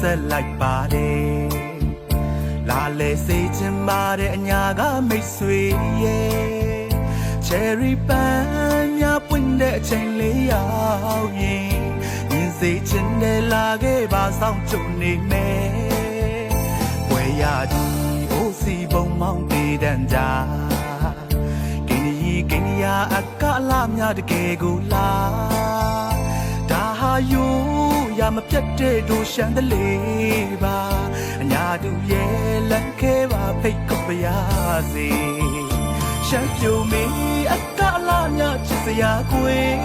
ဆက်လိုက်ပါတယ်လာလေစိတ်ချင်ပါတယ်အညာကမိတ်ဆွေရဲ့ cherry ပန်းများပွင့်တဲ့အချိန်လေးရောက်ရင်ရင်စိတ်ချင်တယ်လာခဲ့ပါဆောင်ကြုံနေမယ်ဝယ်ရဒီအိုးစီပုံမောင်းတည်တန်ကြကင်းရီကင်းရာအကလာများတကယ်ကိုလာဒါဟာယူရ မပြတ်တဲ့တို့ရှန်တလေးပါအညာတူရဲ့လက်ခဲပါဖိတ်ကုန်ပါရစေရှမ်းပြိုမီအကလာမြချစ်စရာကွယ်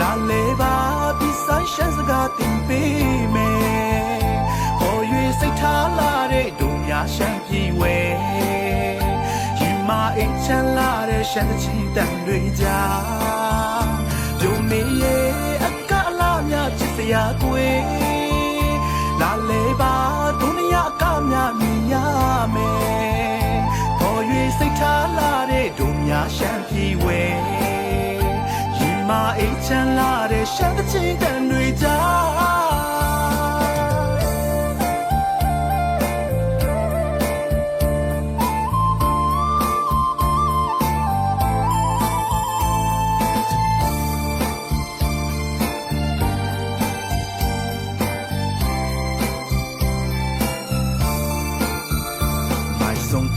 လာလေပါပြီးဆိုင်ရှမ်းစကားတင်ပေးမယ်ဟော်၍စိတ်ထားလာတဲ့တို့များရှမ်းပြည်ဝဲရင်မအိတ်ချမ်းလာတဲ့ရှမ်းတချီတန်တွေကြာပြိုမီရဲ့အကလာမြချစ်စ ရာကွယ်လာလေပါတို့မြအကမြမြင်ရမယ်ပေါ်၍စိတ်ထားလာတဲ့ဒုများရှမ်းပြည်ဝဲရင်မအိတ်ချမ်းလာတဲ့ရှမ်းတချင်းတန်တွေကြား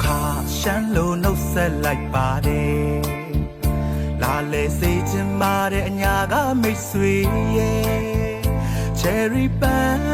ခါရှမ်းလို့နှုတ်ဆက်လိုက်ပါတယ်လာလေစိတ်ချင်ပါတယ်အညာကမိတ်ဆွေရဲ့ cherry ပန်း